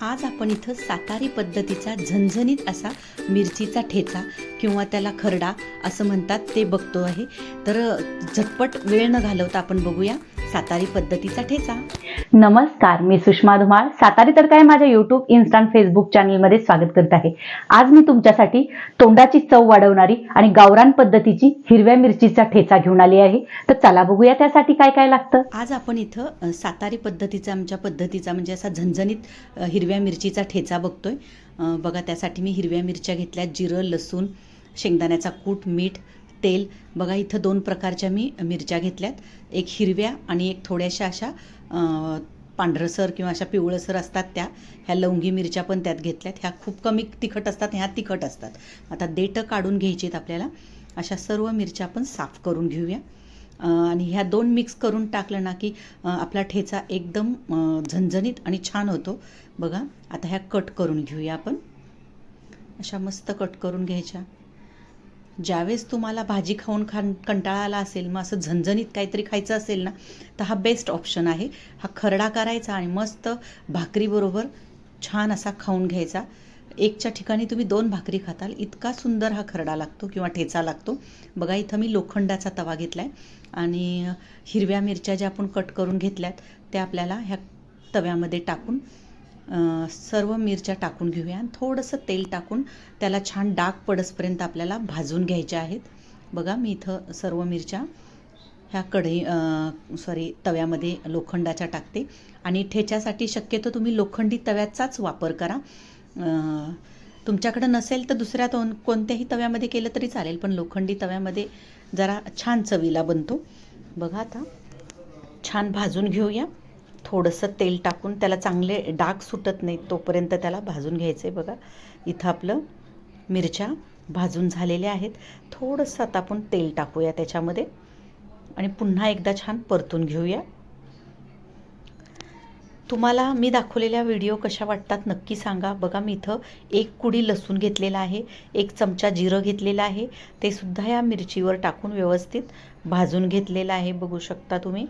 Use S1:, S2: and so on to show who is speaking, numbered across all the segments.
S1: आज आपण इथं सातारी पद्धतीचा झणझणीत असा मिरचीचा ठेचा किंवा त्याला खरडा असं म्हणतात ते बघतो आहे. तर झटपट वेळ न घालवता आपण बघूया. सातारी पद्धतीचा ठेचा.
S2: नमस्कार मी सुषमा धुमाळ. सातारी तर काय माझ्या युट्यूब इन्स्टा फेसबुक चॅनलमध्ये स्वागत करत आहे. आज मी तुमच्यासाठी तोंडाची चव वाढवणारी आणि गावरान पद्धतीची हिरव्या मिरचीचा ठेचा घेऊन आली आहे. तर चला बघूया त्यासाठी काय काय लागतं.
S1: आज आपण इथं सातारी पद्धतीचा आमच्या पद्धतीचा म्हणजे असा झणझणीत हिरव्या मिरचीचा ठेचा बघतोय. बघा त्यासाठी मी हिरव्या मिरच्या घेतल्या जिरं लसूण शेंगदाण्याचा कूट मीठ तेल. बघा इथं दोन प्रकारच्या मी मिरच्या घेतल्यात. एक हिरव्या आणि एक थोड्याशा अशा पांढरसर किंवा अशा पिवळसर असतात त्या. ह्या लवंगी मिरच्या पण त्यात घेतल्यात. ह्या खूप कमी तिखट असतात ह्या तिखट असतात. आता देठं काढून घ्यायचीत आपल्याला. अशा सर्व मिरच्या आपण साफ करून घेऊया. आणि ह्या दोन मिक्स करून टाकलं ना की आपला ठेचा एकदम झणझणीत आणि छान होतो. बघा आता ह्या कट करून घेऊया आपण. अशा मस्त कट करून घ्यायच्या. ज्यावेळेस तुम्हाला भाजी खाऊन खान कंटाळा आला असेल मग असं झणझणीत काहीतरी खायचं असेल ना तर हा बेस्ट ऑप्शन आहे. हा खरडा करायचा आणि मस्त भाकरीबरोबर छान असा खाऊन घ्यायचा. एकच्या ठिकाणी तुम्ही दोन भाकरी खाताल. इतका सुंदर हा खरडा लागतो किंवा ठेचा लागतो. बघा इथं मी लोखंडाचा तवा घेतला आहे आणि हिरव्या मिरच्या ज्या आपण कट करून घेतल्यात त्या आपल्याला ह्या तव्यामध्ये टाकून सर्व मिरच्या टाकून घेऊया आणि थोडंसं तेल टाकून त्याला छान डाग पडसपर्यंत आपल्याला भाजून घ्यायच्या आहेत. बघा मी इथं सर्व मिरच्या ह्या कढई सॉरी तव्यामध्ये लोखंडाच्या टाकते. आणि ठेच्यासाठी शक्यतो तुम्ही लोखंडी तव्याचाच वापर करा. तुमच्याकडं नसेल तर दुसऱ्या दोन कोणत्याही तव्यामध्ये केलं तरी चालेल पण लोखंडी तव्यामध्ये जरा छान चवीला बनतो. बघा आता छान भाजून घेऊया. थोडंसं तेल टाकून त्याला चांगले डाग सुटत नाहीत तोपर्यंत त्याला भाजून घ्यायचं आहे बघा. इथं आपलं मिरच्या भाजून झालेल्या आहेत. थोडंसं आता आपण तेल टाकूया त्याच्यामध्ये. आणि पुन्हा एकदा छान परतून घेऊया. तुम्हाला मी दाखवलेल्या व्हिडिओ कशा वाटतात नक्की सांगा. बघा मी इथं एक कुडी लसूण घेतलेला आहे एक चमचा जिरं घेतलेलं आहे. ते सुद्धा या मिरचीवर टाकून व्यवस्थित भाजून घेतलेलं आहे बघू शकता तुम्ही.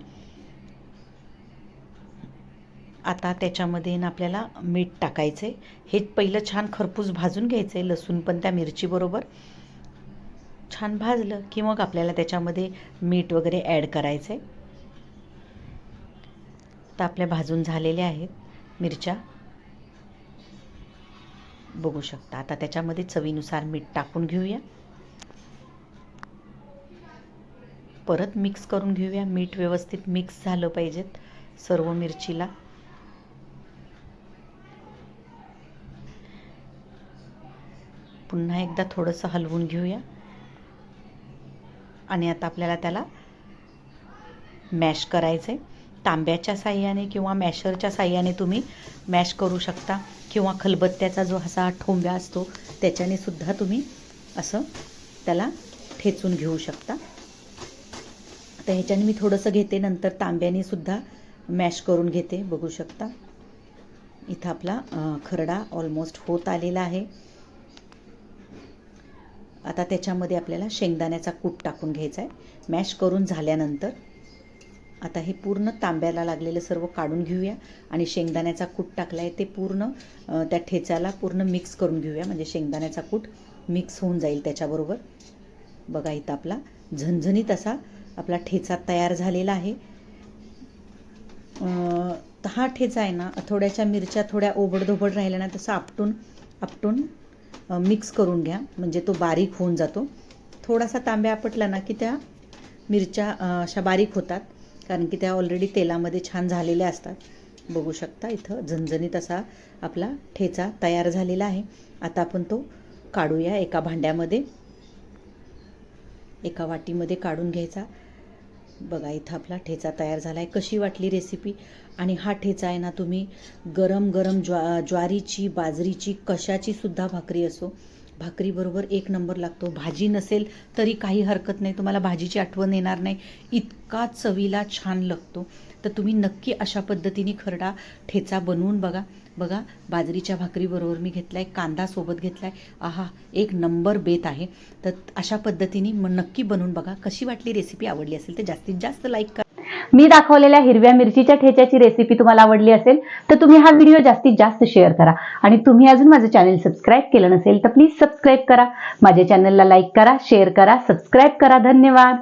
S1: आता त्याच्यामध्ये ना आपल्याला मीठ टाकायचं आहे हे पहिलं छान खरपूस भाजून घ्यायचं आहे लसूण पण त्या मिरचीबरोबर. छान भाजलं की मग आपल्याला त्याच्यामध्ये मीठ वगैरे ॲड करायचं आहे तर आपल्या भाजून झालेल्या आहेत मिरच्या. बघू शकता आता त्याच्यामध्ये चवीनुसार मीठ टाकून घेऊया. परत मिक्स करून घेऊया. मीठ व्यवस्थित मिक्स झालं पाहिजेत सर्व मिरचीला. पुन्हा एकदा थोडंसं हलवून घेऊया. आणि आता आपल्याला त्याला मॅश करायचं आहे तांब्याच्या साह्याने किंवा मॅशरच्या साह्याने तुम्ही मॅश करू शकता. किंवा खलबत्त्याचा जो असा ठोंब्या असतो त्याच्याने सुद्धा तुम्ही असं त्याला ठेचून घेऊ शकता. तर ह्याच्याने मी थोडंसं घेते नंतर तांब्याने सुद्धा मॅश करून घेते बघू शकता. इथं आपला खरडा ऑलमोस्ट होत आलेला आहे. आता त्याच्यामध्ये आपल्याला शेंगदाण्याचा कूट टाकून घ्यायचा आहे. मॅश करून झाल्यानंतर आता हे पूर्ण तांब्याला लागलेलं सर्व काढून घेऊया. आणि शेंगदाण्याचा कूट टाकला आहे ते पूर्ण त्या ठेच्याला पूर्ण मिक्स करून घेऊया. म्हणजे शेंगदाण्याचा कूट मिक्स होऊन जाईल त्याच्याबरोबर. बघा इथं आपला झणझणीत असा आपला ठेचा तयार झालेला आहे. तर हा ठेचा आहे ना थोड्याशा मिरच्या थोड्या ओबडधोबड राहिल्या ना तसं आपटून आपटून मिक्स करून घ्या. म्हणजे तो बारीक होऊन जातो. थोडासा तांब्या आपटला ना की त्या मिरच्या अशा बारीक होतात. कारण की त्या ऑलरेडी तेलामध्ये छान झालेल्या असतात. बघू शकता इथं झणझणीत असा आपला ठेचा तयार झालेला आहे. आता आपण तो काढूया एका भांड्यामध्ये. एका वाटीमध्ये काढून घ्यायचा. बघा इथं आपला ठेचा तयार झाला आहे कशी वाटली रेसिपी आणि हा ठेचा आहे ना तुम्ही गरम गरम ज्वा ज्वारीची बाजरीची कशाची सुद्धा भाकरी असो भाकरीबरोबर एक नंबर लागतो. भाजी नसेल तरी काही हरकत नाही. तुम्हाला भाजीची आठवण येणार नाही. इतका चवीला छान लागतो. तर तुम्ही नक्की अशा पद्धतीने खरडा ठेचा बनवून बघा. बघा बाजरीच्या भाकरीबरोबर मी घेतला आहे कांदा सोबत घेतला आहे आहा एक नंबर बेत आहे. तर अशा पद्धतीने मग नक्की बनवून बघा. कशी वाटली रेसिपी आवडली असेल तर जास्तीत जास्त लाईक करा.
S2: मी दाखवलेल्या हिरव्या मिरचीच्या ठेच्याची रेसिपी तुम्हाला आवडली असेल तर तुम्ही हा व्हिडिओ जास्तीत जास्त शेअर करा. आणि तुम्ही अजून माझं चॅनल सबस्क्राईब केलं नसेल तर प्लीज सबस्क्राईब करा. माझ्या चॅनलला लाईक करा शेअर करा सबस्क्राईब करा. धन्यवाद.